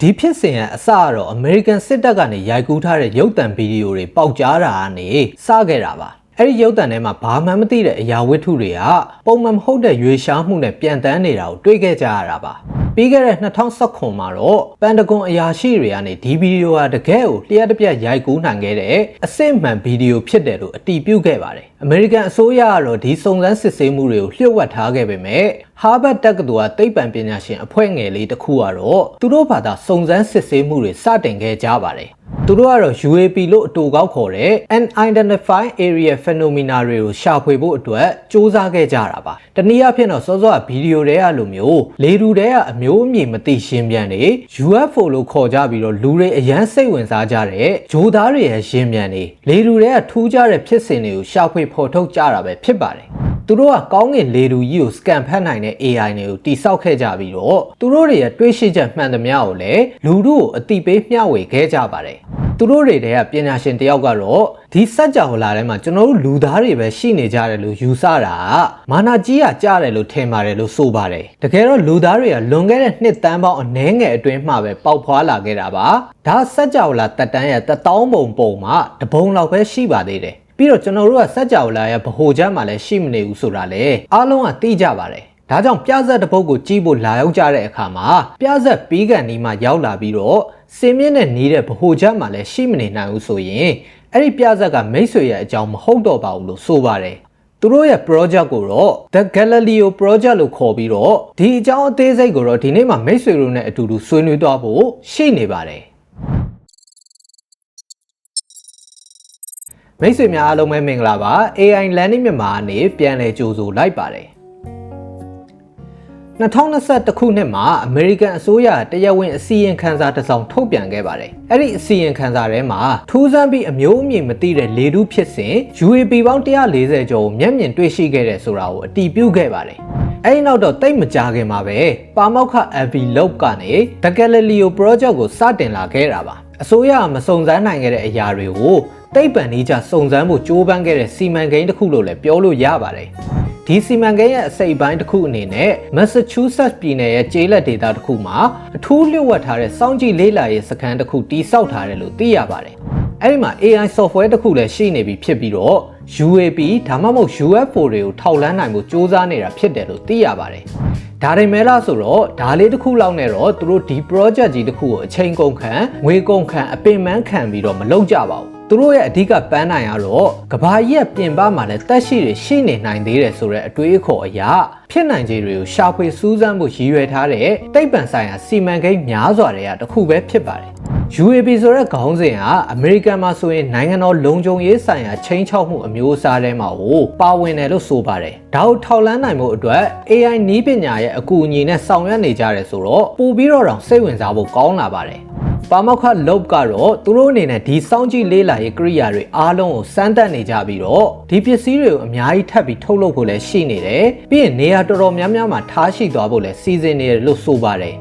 ဒီဖြစ်စဉ်ရဲ့အစကတော့ American စစ်တပ်ကနေရိုက်ကူးထားတဲ့ရုပ်သံဗီဒီယိုတွေပေါက်ကြားတာကနေစခဲ့တာပါအဲ့ဒီရုပ်သံထဲမှာဘာမှမသိတဲ့အရာဝတ္ထုတွေကပုံမှန်မဟုတ်တဲ့ရွေရှားမှုနဲ့ပြန်တန်းနေတာကိုတွေ့ခဲ့ကြရတာပါပြီးခဲ့တဲ့2019မှာတော့ပန်တဂွန်အရာရှိတွေကနေဒီဗီဒီယိုဟာတကယ်ကိုလျှက်တစ်ပြက်ရိုက်ကူးနိုင်ခဲ့တဲ့အစစ်မှန်ဗီဒီယိုဖြစ်တယ်လို့အတည်ပြုခဲ့ပါတယ်အမေရိကန်အစိုးရကတော့ဒီစုံစမ်းစစ်ဆေးမှုတွေကိုလျှို့ဝှက်ထားခဲ့ပေမဲ့ဟာဗတ်တက္ကသိုလ်ကသိပ္ပံပညာရှင်အဖွဲ့ငယ်လေးတစ်ခုကတော့သူတို့ဘာသာစုံစမ်းစစ်ဆေးမှုတွေစတင်ခဲ့ကြပါတယ်သူတို့ကတော့ UAP လို့အတူကောက်ခေါ်တဲ့ Unidentified Area Phenomena တွေကိုရှာဖွေဖို့အတွက်စူးစမ်းခဲ့ကြတာပါ။တနည်းအားဖြင့်တော့စောစောကဗီဒီယိုတွေကလိုမျိုးလေတူတွေကအမျိုးအမည်မသိရှင်းပြန်နေ UFO လို့ခေါ်ကြပြီးတော့လူတွေအရန်စိတ်ဝင်စားကြတဲ့ဂျိုသားတွေရဲ့ရှင်းပြန်နေလေတူတွေကထူးခြားတဲ့ဖြစ်စဉ်တွေကိုရှာဖွေဖော်ထုတ်ကြတာပဲဖြစ်ပါတယ်။သူတို့ကကောင်းကင်လေတူကြီးကိုစကန်ဖတ်နိုင်တဲ့ AI တွေကိုတိစောက်ခဲ့ကြပြီးတော့သူတို့တွေရဲ့တွေးရှိချက်မှန်သမျှကိုလည်းလူတို့ကိုအတိပေးမျှဝေခဲ့ကြပါတယ်သူတို့တွေတည်းကပညာရှင်တယောက်ကတော့ဒီစက်ကြော်လာထဲမှာကျွန်တော်တို့လူသားတွေပဲရှိနေကြတယ်လို့ယူဆတာမာနာကြီးကကြားတယ်လို့ထင်ပါတယ်လို့ဆိုပါတယ်တကယ်တော့လူသားတွေကလွန်ခဲ့တဲ့နှစ်တန်းပေါင်းအနည်းငယ်အတွင်းမှပဲပေါက်ဖွာလာခဲ့တာပါဒါစက်ကြော်လာတက်တန်းရဲ့တတောင်းပုံပုံမှာတပုံလောက်ပဲရှိပါသေးတယ်ပြီးတော့ကျွန်တော်တို့ကစက်ကြော်လာရဲ့ဗဟိုချက်မှာလည်းရှိမနေဘူးဆိုတာလေအားလုံးကသိကြပါတယ် ဒါကြောင့်ပြဇက်တစ်ပုတ်ကိုကြီးဖို့လာရောက်ကြတဲ့အခါမှာပြဇက်ပြီးကန်ဒီမှာရောက်လာပြီးတော့စင်မြင့်နဲ့နေတဲ့ဗဟိုချက်မှာလည်းရှိမနေနိုင်ဘူးဆိုရင်အဲ့ဒီပြဇက်ကမိတ်ဆွေရဲ့အကြောင်းမဟုတ်တော့ပါဘူးလို့ဆိုပါတယ်သူတို့ရဲ့ project ကိုတော့ The Galileo Project လို့ခေါ်ပြီးတော့ဒီအကြောင်းအသေးစိတ်ကိုတော့ဒီနေ့မှာမိတ်ဆွေတို့နဲ့အတူတူဆွေးနွေးသွားဖို့ရှိနေပါတယ်မိတ်ဆွေများအားလုံးပဲမင်္ဂလာပါ AI Learning မြန်မာအနေပြန်လည်ကြိုဆိုလိုက်ပါတယ် 2021ခုနှစ်မှာအမေရိကန်အစိုးရတရားဝင်အစီရင်ခံစာတစ်စောင်ထုတ်ပြန်ခဲ့ပါတယ်။အဲ့ဒီအစီရင်ခံစာထဲမှာထူးဆန်းပြီးအမျိုးအမည်မသိတဲ့လေထုဖြစ်စဉ် UAP ပေါင်း140ကျော်ကိုမျက်မြင်တွေ့ရှိခဲ့တယ်ဆိုတာကိုအတည်ပြုခဲ့ပါတယ်။အဲ့ဒီနောက်တော့တိတ်မကြခင်မှာပဲပါမောက်ခ AV Lob ကနေ The Galileo Project ကိုစတင်လာခဲ့တာပါ။အစိုးရကမစုံစမ်းနိုင်ခဲ့တဲ့အရာတွေကိုတိတ်ပံနေကြစုံစမ်းဖို့ကြိုးပမ်းခဲ့တဲ့စီမံကိန်းတစ်ခုလို့လည်းပြောလို့ရပါတယ်။ ဒီစီမံကိန်းရဲ့အစိပ်ပိုင်းတစ်ခုအနေနဲ့ Massachusetts ပြည်နယ်ရဲ့ကျေးလက်ဒေသတစ်ခုမှာအထူးလျှို့ဝှက်ထားတဲ့စောင့်ကြည့်လေ့လာရေးစခန်းတစ်ခုတိစောက်ထားတယ်လို့သိရပါတယ်။အဲဒီမှာ AI software တစ်ခုလည်းရှိနေပြီဖြစ်ပြီးတော့ UAP ဒါမှမဟုတ် UFO တွေကိုထောက်လန်းနိုင်ဖို့စ조사နေတာဖြစ်တယ်လို့သိရပါတယ်။ဒါတွေမဲလားဆိုတော့ဒါလေးတစ်ခုလောက်နဲ့တော့သူတို့ဒီ project ကြီးတစ်ခုကိုအချိန်ကုန်ခံငွေကုန်ခံအပင်ပန်းခံပြီးတော့မလုပ်ကြပါဘူး သူတို့ရဲ့အဓိကပန်းနိုင်ကတော့ကဘာကြီးရဲ့ပြင်ပမှာလည်းတက်ရှိတွေရှိနေနိုင်သေးတယ်ဆိုတဲ့အတွေးအခေါ်အရာဖြစ်နိုင်ခြေတွေကိုရှာဖွေစူးစမ်းဖို့ရည်ရွယ်ထားတဲ့တိတ်ပံဆိုင်ရာစီမံကိန်းများစွာတွေကတစ်ခုပဲဖြစ်ပါတယ် UAP ဆိုတဲ့ခေါင်းစဉ်ကအမေရိကန်မှာဆိုရင်နိုင်ငံတော်လုံခြုံရေးဆိုင်ရာချိန်ချောက်မှုအမျိုးအစားထဲမှာကိုပါဝင်တယ်လို့ဆိုပါတယ်။ဒါကိုထောက်လန်းနိုင်မှုအတွက် AI နည်းပညာရဲ့အကူအညီနဲ့ဆောင်ရွက်နေကြတယ်ဆိုတော့ပိုပြီးတော့တောင်စိတ်ဝင်စားဖို့ကောင်းလာပါတယ်။ ပါမောက္ခလုတ်ကတော့သူတို့အနေနဲ့ဒီစောင့်ကြည့်လေးလာရေးကိရိယာတွေအားလုံးကိုစမ်းသပ်နေကြပြီးတော့ဒီပစ္စည်းတွေကိုအများကြီးထပ်ပြီးထုတ်လုပ်ဖို့လည်းရှိနေတယ်ပြီးရင်နေရာတော်တော်များများမှာထားရှိသွားဖို့လည်းစီစဉ်နေတယ်လို့ဆိုပါတယ်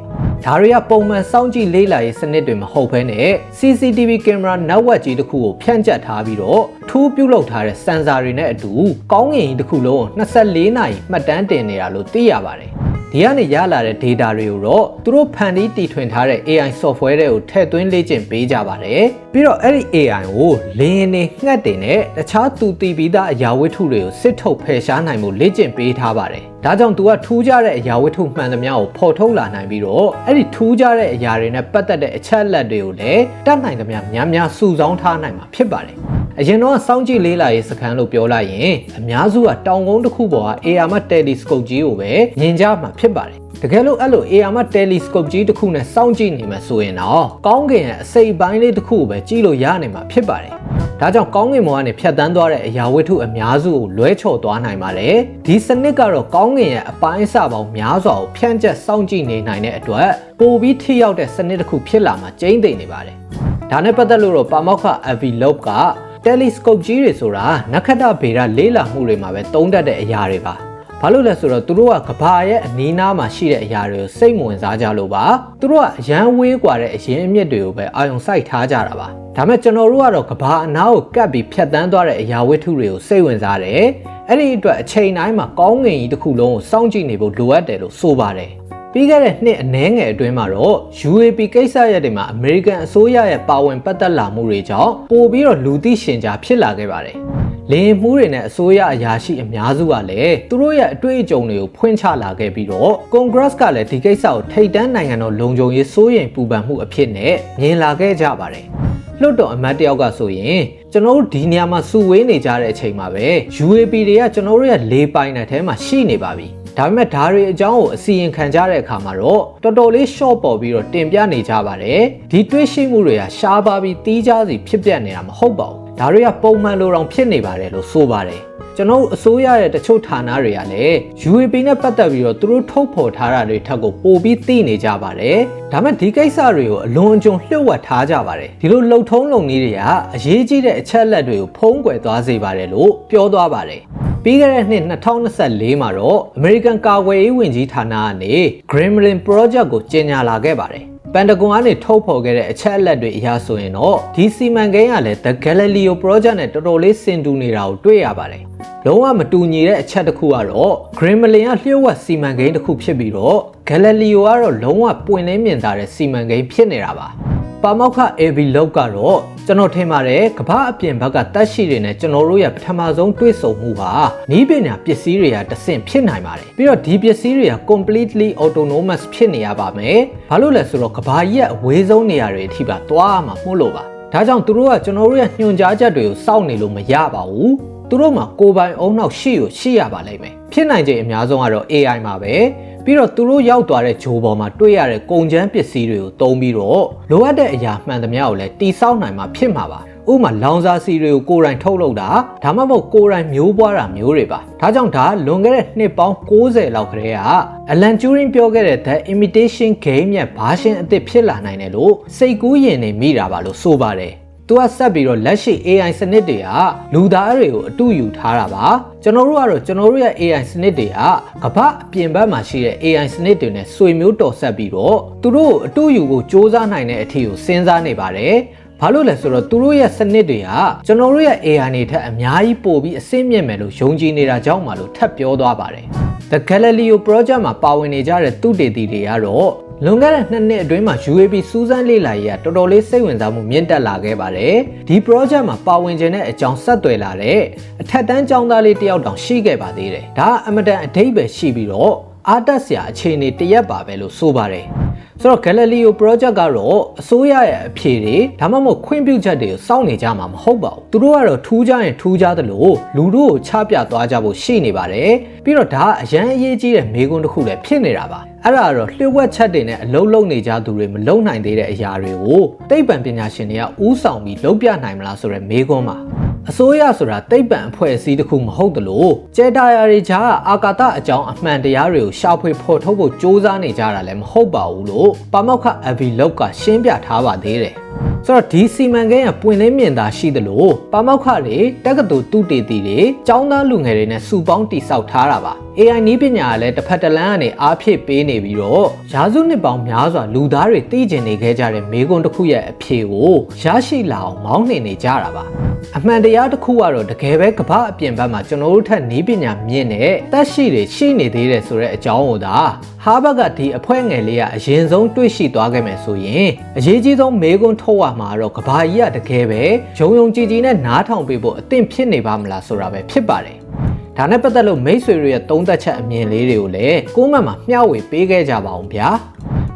ဒါတွေကပုံမှန်စောင့်ကြည့်လေးလာရေးစနစ်တွေမဟုတ်ဘဲနဲ့ CCTV ကင်မရာ network ကြီးတစ်ခုကိုဖြန့်ကျက်ထားပြီးတော့ထူးပြုလုပ်ထားတဲ့စင်ဆာတွေနဲ့အတူကောင်းကင်ကြီးတစ်ခုလုံးကို24နာရီမှတ်တမ်းတင်နေတာလို့သိရပါတယ် ဒီကနေရလာတဲ့ data တွေကိုတော့သူတို့ဖန်တီးတီထွင်ထားတဲ့ AI software တွေကိုထည့်သွင်းလေ့ကျင့်ပေးကြပါတယ်ပြီးတော့အဲ့ဒီ AI ကိုလင်းရင်နေငှက်တင်နဲ့တခြားသူတည်ပြီးသားအရာဝတ္ထုတွေကိုစစ်ထုတ်ဖယ်ရှားနိုင်မှုလေ့ကျင့်ပေးထားပါတယ်ဒါကြောင့် तू ကထူးခြားတဲ့အရာဝတ္ထုမှန်သမျှကိုဖော်ထုတ်လာနိုင်ပြီးတော့အဲ့ဒီထူးခြားတဲ့အရာတွေနဲ့ပတ်သက်တဲ့အချက်အလက်တွေကိုလည်းတတ်နိုင်သမျှများများစုဆောင်းထားနိုင်မှာဖြစ်ပါတယ် အရင်တော့စောင့်ကြည့်လေးလာရေးစခန်းလို့ပြောလိုက်ရင်အများစုကတောင်ကုန်းတစ်ခုပေါ်က AR မ telescope ကြီးကိုပဲမြင်ကြမှာဖြစ်ပါတယ်တကယ်လို့အဲ့လို AR မ telescope ကြီးတစ်ခုနဲ့စောင့်ကြည့်နေမှာဆိုရင်တော့ကောင်းကင်ရဲ့အစိပ်ပိုင်းလေးတစ်ခုကိုပဲကြည့်လို့ရနိုင်မှာဖြစ်ပါတယ်ဒါကြောင့်ကောင်းကင်ဘဝကနေဖြတ်တန်းသွားတဲ့အရာဝတ္ထုအများစုကိုလွဲချော်သွားနိုင်ပါတယ်ဒီစနစ်ကတော့ကောင်းကင်ရဲ့အပိုင်းအစပေါင်းများစွာကိုဖြန့်ကျက်စောင့်ကြည့်နေနိုင်တဲ့အတွက်ပိုပြီးထိရောက်တဲ့စနစ်တစ်ခုဖြစ်လာမှာကျိန်းသိမ့်နေပါတယ်ဒါနဲ့ပတ်သက်လို့တော့ပါမောက္ခ Avi Loeb က telescope ကြီးတွေဆိုတာနက္ခတ္တဗေဒလေ့လာမှုတွေမှာပဲသုံးတတ်တဲ့အရာတွေပါဘာလို့လဲဆိုတော့သူတို့ကကဘာရဲ့အနီးနားမှာရှိတဲ့အရာတွေကိုစိတ်ဝင်စားကြလို့ပါသူတို့ကအရန်ဝေးกว่าတဲ့အရင်အမြင့်တွေကိုပဲအာရုံစိုက်ထားကြတာပါဒါမဲ့ကျွန်တော်တို့ကတော့ကဘာအနားကိုကပ်ပြီးဖြတ်တန်းသွားတဲ့အရာဝတ္ထုတွေကိုစိတ်ဝင်စားတယ်အဲ့ဒီအတွက်အချိန်တိုင်းမှာကောင်းငင်ကြီးတစ်ခုလုံးကိုစောင့်ကြည့်နေဖို့လိုအပ်တယ်လို့ဆိုပါတယ် ပြီးခဲ့တဲ့နှစ်အနည်းငယ်အတွင်းမှာတော့ UAP ကိစ္စရပ်တွေမှာအမေရိကန်အစိုးရရဲ့ပါဝင်ပတ်သက်လာမှုတွေကြောင့်ပိုပြီးတော့လူသိရှင်ကြားဖြစ်လာခဲ့ပါတယ်။လင်းမှုတွေနဲ့အစိုးရအရာရှိအများစုကလည်းသူတို့ရဲ့အတွေ့အကြုံတွေကိုဖွင့်ချလာခဲ့ပြီးတော့ Congress ကလည်းဒီကိစ္စကိုထိတ်တန်းနိုင်ငံတော်လုံခြုံရေးစိုးရိမ်ပူပန်မှုအဖြစ်နဲ့မြင်လာခဲ့ကြပါတယ်။လွတ်တော်အမတ်တယောက်ကဆိုရင်ကျွန်တော်တို့ဒီနေရာမှာစုဝေးနေကြတဲ့အချိန်မှာပဲ UAP တွေကကျွန်တော်တို့ရဲ့လေပိုင်တဲ့ထဲမှာရှိနေပါပြီ။ ဒါပေမဲ့ဓာရီအကြောင်းကိုအစီရင်ခံကြတဲ့အခါမှာတော့တော်တော်လေး short ပေါ်ပြီးတော့တင်ပြနေကြပါတယ်ဒီတွေးရှိမှုတွေကရှားပါပြီးတီးကြစီဖြစ်ပြနေတာမဟုတ်ပါဘူးဒါတွေကပုံမှန်လိုတောင်ဖြစ်နေပါတယ်လို့ဆိုပါတယ်ကျွန်တော်အစိုးရရဲ့တချို့ဌာနတွေကလည်း UAP နဲ့ပတ်သက်ပြီးတော့သူတို့ထုတ်ဖော်ထားတာတွေထက်ကိုပိုပြီးသိနေကြပါတယ်။ဒါမဲ့ဒီကိစ္စတွေကိုအလွန်အကျွံလျှို့ဝှက်ထားကြပါတယ်။ဒီလိုလှုပ်ထုံးလုံနည်းတွေကအရေးကြီးတဲ့အချက်လက်တွေကိုဖုံးကွယ်သွားစေပါတယ်လို့ပြောသွားပါတယ်။ ပြီးခဲ့တဲ့နှစ်2024မှာတော့ American ကာကွယ်ရေးဝန်ကြီးဌာနကနေ Gremlin Project ကိုကြေညာလာခဲ့ပါတယ်။ပန်တဂွန်ကနေထုတ်ဖော်ခဲ့တဲ့အချက်အလက်တွေအရဆိုရင်တော့ဒီစီမံကိန်းကလည်း The Galileo Project နဲ့တော်တော်လေးဆင်တူနေတာကိုတွေ့ရပါတယ်။လုံးဝမတူညီတဲ့အချက်တစ်ခုကတော့ Gremlin ကလျှို့ဝှက်စီမံကိန်းတစ်ခုဖြစ်ပြီးတော့ Galileo ကတော့လုံးဝပွင့်လင်းမြင်သာတဲ့စီမံကိန်းဖြစ်နေတာပါ။ ပါမောက္ခ AB လောက်ကတော့ကျွန်တော်ထင်ပါတယ်ကမ္ဘာအပြင်ဘက်ကတက်ရှိတွေနဲ့ကျွန်တော်တို့ရဲ့ပထမဆုံးတွေ့ဆုံမှုဟာနီးပညာပစ္စည်းတွေကတဆင့်ဖြစ်နိုင်ပါတယ်ပြီးတော့ဒီပစ္စည်းတွေက completely autonomous ဖြစ်နေရပါမယ်ဘာလို့လဲဆိုတော့ကမ္ဘာကြီးရဲ့အဝေးဆုံးနေရာတွေအထိပါသွားမှာမှုလို့ပါဒါကြောင့်သူတို့ကကျွန်တော်တို့ရဲ့ညွှန်ကြားချက်တွေကိုစောင့်နေလို့မရပါဘူးသူတို့မှာကိုယ်ပိုင်အုံနောက်ရှိကိုရှိရပါလိမ့်မယ်ဖြစ်နိုင်ခြင်းအများဆုံးကတော့ AI မှာပဲ ပြီးတော့သူတို့ရောက်သွားတဲ့ဂျိုးပေါ်မှာတွေ့ရတဲ့ကုန်ကျန်းပစ္စည်းတွေကိုသုံးပြီးတော့လိုအပ်တဲ့အရာမှန်သမျှကိုလည်းတိစောက်နိုင်မှာဖြစ်မှာပါဥပမာလောင်စာစီတွေကိုကိုယ်တိုင်ထုတ်လုပ်တာဒါမှမဟုတ်ကိုယ်တိုင်မျိုးပွားတာမျိုးတွေပါဒါကြောင့်ဒါလွန်ခဲ့တဲ့နှစ်ပေါင်း60လောက်ကလေးကအလန်ကျူရင်ပြောခဲ့တဲ့ The Imitation Game ရဲ့ဘာရှင်အစ်စ်ဖြစ်လာနိုင်တယ်လို့စိတ်ကူးရင်နေမိတာပါလို့ဆိုပါတယ် သူကဆက်ပြီးတော့လက်ရှိ AI စနစ်တွေကလူသားတွေကိုအတူယူထားတာပါကျွန်တော်တို့ကတော့ကျွန်တော်တို့ရဲ့ AI စနစ်တွေကကမ္ဘာအပြင်ဘက်မှာရှိတဲ့ AI စနစ်တွေနဲ့ဆွေမျိုးတော်ဆက်ပြီးတော့သူတို့ကိုအတူယူကိုစ조사နိုင်တဲ့အထီကိုစဉ်းစားနေပါတယ် ဘာလို့လဲဆိုတော့သူတို့ရဲ့စနစ်တွေကကျွန်တော်တို့ရဲ့ AI တွေထက်အများကြီးပိုပြီးအဆင့်မြင့်မယ်လို့ယုံကြည်နေတာကြောင့်မှလို့ထပ်ပြောသွားပါတယ်။ The Galileo Project မှာပါဝင်နေကြတဲ့သူတေသီတွေကတော့လွန်ခဲ့တဲ့နှစ်နှစ်အတွင်းမှာ UAP စူးစမ်းလေ့လာရေးကတော်တော်လေးစိတ်ဝင်စားမှုမြင့်တက်လာခဲ့ပါတယ်။ဒီ project မှာပါဝင်ခြင်းတဲ့အကြောင်းဆက်သွယ်လာတဲ့အထက်တန်းကျောင်းသားလေးတယောက်တောင်ရှိခဲ့ပါသေးတယ်။ဒါအမတန်အဓိပ္ပာယ်ရှိပြီးတော့ အားတက်စရာအခြေအနေတရက်ပါပဲလို့ဆိုပါတယ်။ဆိုတော့ Galileo project ကတော့အစိုးရရဲ့အဖြေတွေဒါမှမဟုတ်ခွင့်ပြုချက်တွေကိုစောင့်နေကြမှာမဟုတ်ပါဘူးသူတို့ကတော့ထူးခြားရင်ထူးခြားတယ်လို့လူတို့ကိုချပြသွားကြဖို့ရှိနေပါတယ်ပြီးတော့ဒါကအရန်အရေးကြီးတဲ့မေးခွန်းတစ်ခုလည်းဖြစ်နေတာပါအဲ့ဒါကတော့လျှို့ဝှက်ချက်တွေနဲ့အလုံးလုံးနေကြသူတွေမလုံနိုင်သေးတဲ့အရာတွေကိုသိပ္ပံပညာရှင်တွေကဥဆောင်ပြီးလုပ်ပြနိုင်မလားဆိုတဲ့မေးခွန်းပါ အစိုးရဆိုတာတိတ်ပံအဖွဲ့အစည်းတစ်ခုမဟုတ်တလို့ကျဲတာယာတွေကြားအာကာသအကြောင်းအမှန်တရားတွေကိုရှာဖွေဖော်ထုတ်ဖို့စ조사နေကြတာလည်းမဟုတ်ပါဘူးလို့ပါမောက္ခအဗီလောက်ကရှင်းပြထားပါသေးတယ်ဆိုတော့ဒီစီမံကိန်းကပွင့်လင်းမြင်သာရှိသလိုပါမောက္ခတွေတက္ကသိုလ်သူတေတီတွေကျောင်းသားလူငယ်တွေနဲ့စုပေါင်းတိစောက်ထားတာပါ AI နည်းပညာကလည်းတစ်ဖက်တစ်လမ်းကနေအားဖြည့်ပေးနေပြီးတော့ရာစုနှစ်ပေါင်းများစွာလူသားတွေသိကျင်နေခဲ့ကြတဲ့မေကွန်းတစ်ခုရဲ့အဖြေကိုရရှိလာအောင်မောင်းနှင်နေကြတာပါအမှန်တရားတစ်ခုကတော့တကယ်ပဲကမ္ဘာအပြင်ဘက်မှာကျွန်တော်တို့ထက်နီးပညာမြင့်တဲ့တက်ရှိတွေရှိနေသေးတယ်ဆိုတဲ့အကြောင်းကိုသာဟာဘတ်ကဒီအဖွဲ့ငယ်လေးကအရင်ဆုံးတွေ့ရှိသွားခဲ့မယ်ဆိုရင်အရေးကြီးဆုံးမေကွန်းထုတ်ရမှာတော့ကဘာကြီးကတကယ်ပဲဂျုံယုံကြည်ကြည်နဲ့နားထောင်ပေးဖို့အသင့်ဖြစ်နေပါမလားဆိုတာပဲဖြစ်ပါတယ် ဒါနဲ့ပတ်သက်လို့မိတ်ဆွေတွေရဲ့သုံးသက်ချက်အမြင်လေးတွေကိုလည်းကိုမန့်မှာမျှဝေပေးခဲ့ကြပါအောင်ဗျာ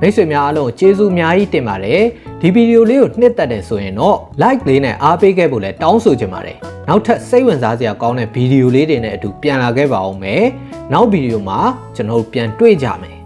မိတ်ဆွေများအားလုံးကျေးဇူးအများကြီးတင်ပါတယ်ဒီဗီဒီယိုလေးကိုနှစ်သက်တယ်ဆိုရင်တော့ like လေးနဲ့အားပေးခဲ့ဖို့လည်းတောင်းဆိုချင်ပါတယ်နောက်ထပ်စိတ်ဝင်စားစရာကောင်းတဲ့ဗီဒီယိုလေးတွေနဲ့အတူပြန်လာခဲ့ပါအောင်မယ်နောက်ဗီဒီယိုမှာကျွန်တော်တို့ပြန်တွေ့ကြမယ်